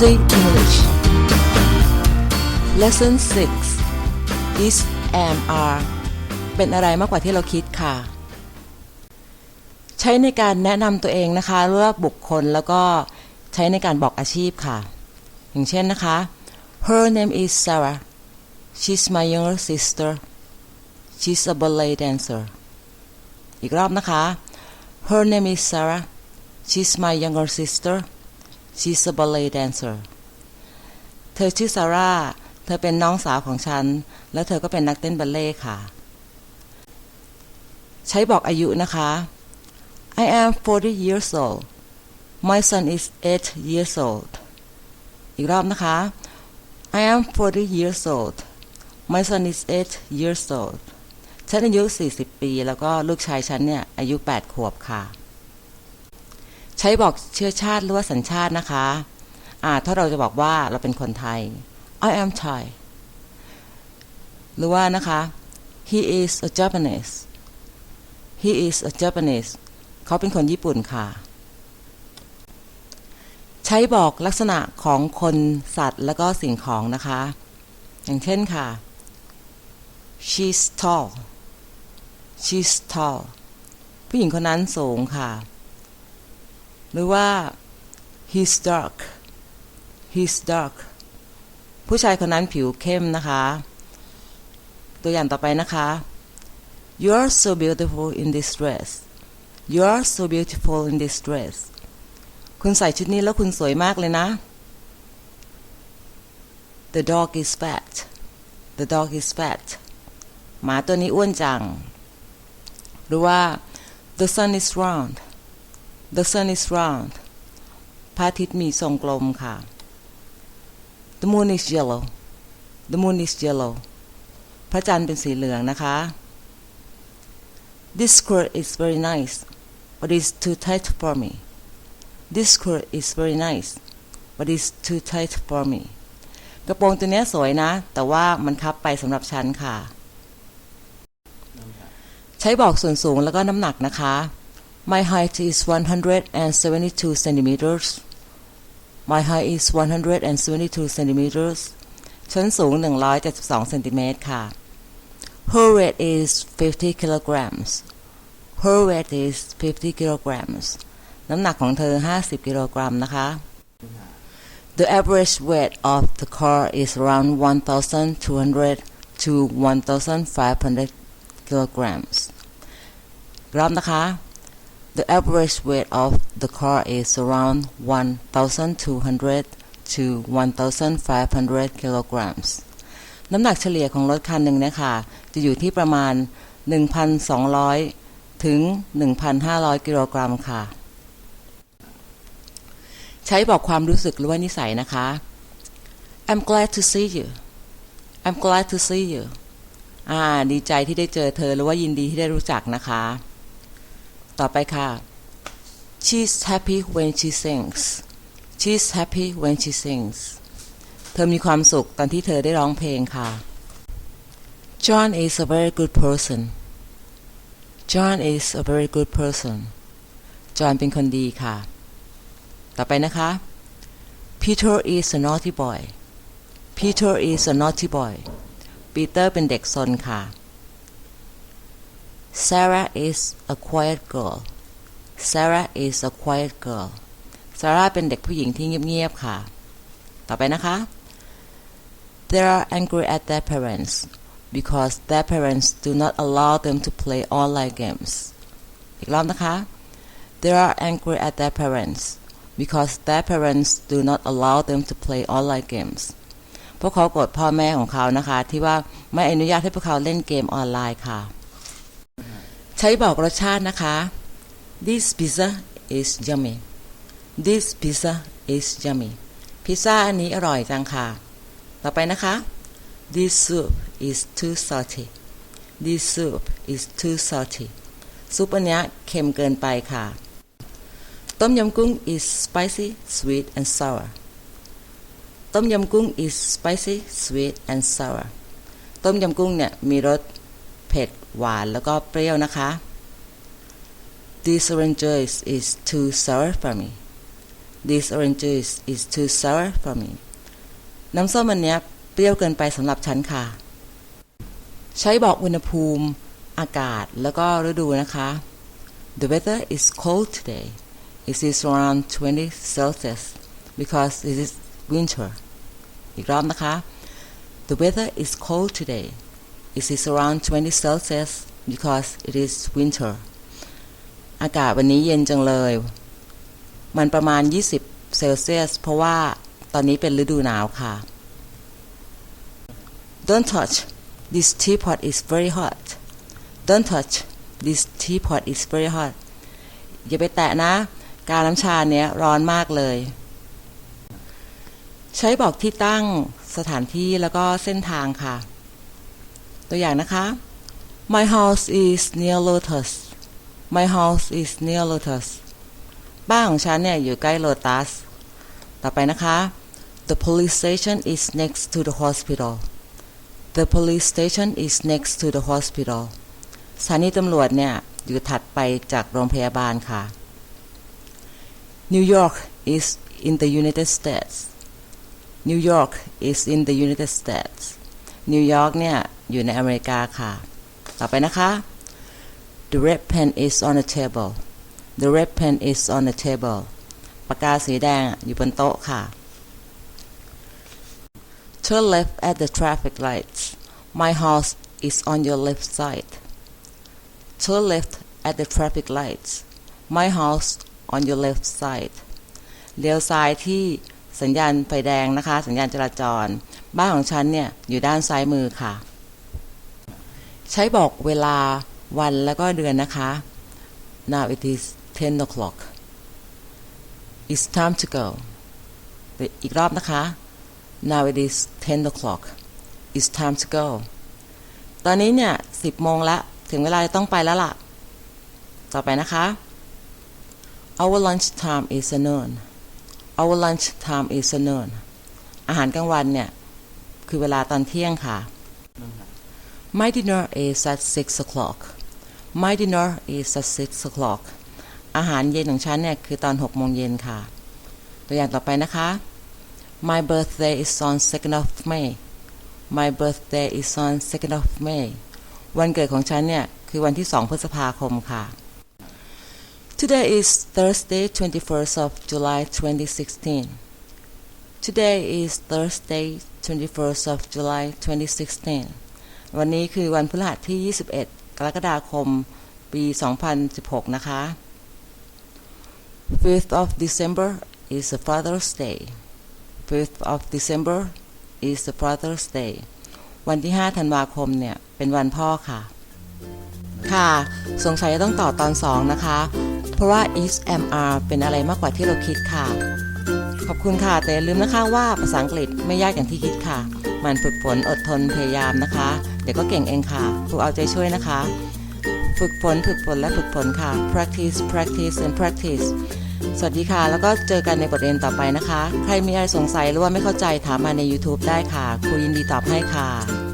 Easy English Lesson 6 Is am are เป็นอะไรมากกว่าที่เราคิดค่ะ ใช้ในการแนะนำตัวเองนะคะเลือกบุคคลแล้วก็ใช้ในการบอกอาชีพค่ะ อย่างเช่นนะคะ Her name is Sarah She's my younger sister She's a ballet dancer อีกรอบนะคะ Her name is Sarah She's my younger sister She's a ballet dancer เธอชื่อซาร่า เธอเป็นน้องสาวของฉัน แล้วเธอก็เป็นนักเต้นบัลเล่ค่ะ ใช้บอกอายุนะคะ I am 40 years old My son is 8 years old อีกรอบนะคะ I am 40 years old My son is 8 years old ฉันอายุ 40 ปี แล้วก็ลูกชายฉันเนี่ย อายุ 8 ขวบค่ะ ใช้บอกเชื้อชาติหรือว่าสัญชาตินะคะอ่าถ้าเราจะบอกว่าเราเป็นคนไทย I am Thai หรือว่านะคะ he is a Japanese he is a Japanese เขาเป็นคนญี่ปุ่นค่ะ ใช้บอกลักษณะของคนสัตว์แล้วก็สิ่งของนะคะ อย่างเช่นค่ะ she's tall she's tall ผู้หญิงคนนั้นสูงค่ะ หรือว่า he's dark he's dark ผู้ชายคนนั้นผิวเข้มนะคะ ตัวอย่างต่อไปนะคะ you're so beautiful in this dress you're so beautiful in this dress คุณใส่ชุดนี้แล้วคุณสวยมากเลยนะ the dog is fat the dog is fat หมาตัวนี้อ้วนจัง หรือว่า the sun is round the sun is round พระอาทิตย์มีทรงกลมค่ะ the moon is yellow the moon is yellow พระจันทร์เป็นสีเหลืองนะคะ this skirt is very nice but it's too tight for me this skirt is very nice but it's too tight for me กระโปรงตัวนี้สวยนะ แต่ว่ามันคับไปสำหรับฉันค่ะ ใช้บอกส่วนสูงแล้วก็น้ำหนักนะคะ My height is 172 centimeters My height is 172 centimeters ฉันสูง 172เซนติเมตรค่ะ Her weight is 50 kilograms Her weight is 50 kilograms น้ำหนักของเธอ 50 กิโลกรัมนะคะ The average weight of the car is around 1,200 to 1,500 kilograms รอบนะคะ The average weight of the car is around 1,200 to 1,500 kilograms น้ำหนักเฉลี่ยของรถคันหนึ่งนะคะจะอยู่ที่ประมาณ 1,200 ถึง 1,500 กิโลกรัมค่ะ ใช้บอกความรู้สึกหรือว่านิสัยนะคะ I'm glad to see you I'm glad to see you อ่า ดีใจที่ได้เจอเธอหรือว่ายินดีที่ได้รู้จักนะคะ ต่อไปค่ะ She's happy when she sings She's happy when she sings เธอมีความสุขตอนที่เธอได้ร้องเพลงค่ะ John is a very good person John is a very good person John เป็นคนดีค่ะ ต่อไปนะคะ Peter is a naughty boy Peter is a naughty boy ปีเตอร์เป็นเด็กซนค่ะ Sarah is a quiet girl Sarah is a quiet girl Sarah เป็นเด็กผู้หญิงที่เงียบๆค่ะ ต่อไปนะคะ They are angry at their parents because their parents do not allow them to play online games อีกรอบนะคะ They are angry at their parents because their parents do not allow them to play online games พวกเขาโกรธพ่อแม่ของเขานะคะ ที่ว่าไม่อนุญาตให้พวกเขาเล่นเกมออนไลน์ค่ะ ใช้บอกรสชาตินะคะ This pizza is yummy This pizza is yummy พิซซ่าอันนี้อร่อยจังค่ะ ต่อไปนะคะ This soup is too salty This soup is too salty ซุปอันนี้เค็มเกินไปค่ะ ต้มยำกุ้ง is spicy sweet and sour ต้มยำกุ้ง is spicy sweet and sour ต้มยำกุ้งเนี่ยมีรส เผ็ด หวาน แล้วก็เปรี้ยวนะคะ This orange juice is too sour for me This orange juice is too sour for me น้ำส้มอันเนี้ยเปรี้ยวเกินไปสำหรับฉันค่ะ ใช้บอกอุณหภูมิ อากาศ แล้วก็ฤดูนะคะ The weather is cold today. It is around 20 Celsius because it is winter. อีกรอบนะคะ The weather is cold today. It is around 20 Celsius because it is winter. อากาศวันนี้เย็นจังเลย มันประมาณ 20 เซลเซียส เพราะว่าตอนนี้เป็นฤดูหนาวค่ะ Don't touch. This teapot is very hot. Don't touch. This teapot is very hot. อย่าไปแตะนะ การน้ำชาเนี้ยร้อนมากเลย ใช้บอกที่ตั้งสถานที่แล้วก็เส้นทางค่ะ ตัวอย่างนะคะ My house is near Lotus. My house is near Lotus. บ้านของฉันเนี่ยอยู่ใกล้โลตัส ต่อไปนะคะ The police station is next to the hospital. The police station is next to the hospital. สถานีตำรวจเนี่ยอยู่ถัดไปจากโรงพยาบาลค่ะ New York is in the United States. New York is in the United States. New York เนี่ย อยู่ในอเมริกาค่ะ ต่อไปนะคะ The red pen is on the table. The red pen is on the table. ปากกาสีแดงอยู่บนโต๊ะค่ะ Turn left at the traffic lights. My house is on your left side. Turn left at the traffic lights. My house on your left side. เลี้ยวซ้ายที่สัญญาณไฟแดงนะคะ สัญญาณจราจร บ้านของฉันเนี่ย อยู่ด้านซ้ายมือค่ะ ใช้บอกเวลาวันแล้วก็เดือนนะคะ Now it is 10 o'clock. It's time to go. อีกรอบนะคะ Now it is 10 o'clock. It's time to go. ตอนนี้เนี่ย 10 โมงละ ถึงเวลาจะต้องไปแล้วล่ะ ต่อไปนะคะ Our lunch time is noon. Our lunch time is noon. อาหารกลางวันเนี่ย คือเวลาตอนเที่ยงค่ะ My dinner is at 6 o'clock. My dinner is at 6 o'clock. อาหารเย็นของฉันเนี่ย คือตอน 6 โมงเย็นค่ะ ตัวอย่างต่อไปนะคะ My birthday is on 2nd of May. My birthday is on 2nd of May. วันเกิดของฉันเนี่ย คือวันที่ 2 พฤษภาคมค่ะ Today is Thursday 21st of July 2016. Today is Thursday 21st of July 2016. วันนี้คือวันพฤหัสที่ 21 กรกฎาคม ปี 2016 นะคะ 5th of December is a Father's Day. 5th of December is a Father's Day. วันที่ 5 ธันวาคมเนี่ย เป็นวันพ่อค่ะ ค่ะ สงสัยจะต้องต่อตอน 2 นะคะ เพราะว่า is am are เป็นอะไรมากกว่าที่เราคิดค่ะ ขอบคุณค่ะ แต่อย่าลืมนะคะว่าภาษาอังกฤษไม่ยากอย่างที่คิดค่ะ มันฝึกฝนอดทนพยายามนะคะ เดี๋ยวก็เก่งเองค่ะครูเอาใจช่วยนะคะ ฝึกฝนฝึกฝนและฝึกฝนค่ะ practice practice and practice สวัสดีค่ะ แล้วก็เจอกันในบทเรียนต่อไปนะคะ ใครมีอะไรสงสัยหรือว่าไม่เข้าใจถามมาใน YouTube ได้ค่ะ ครูยินดีตอบให้ค่ะ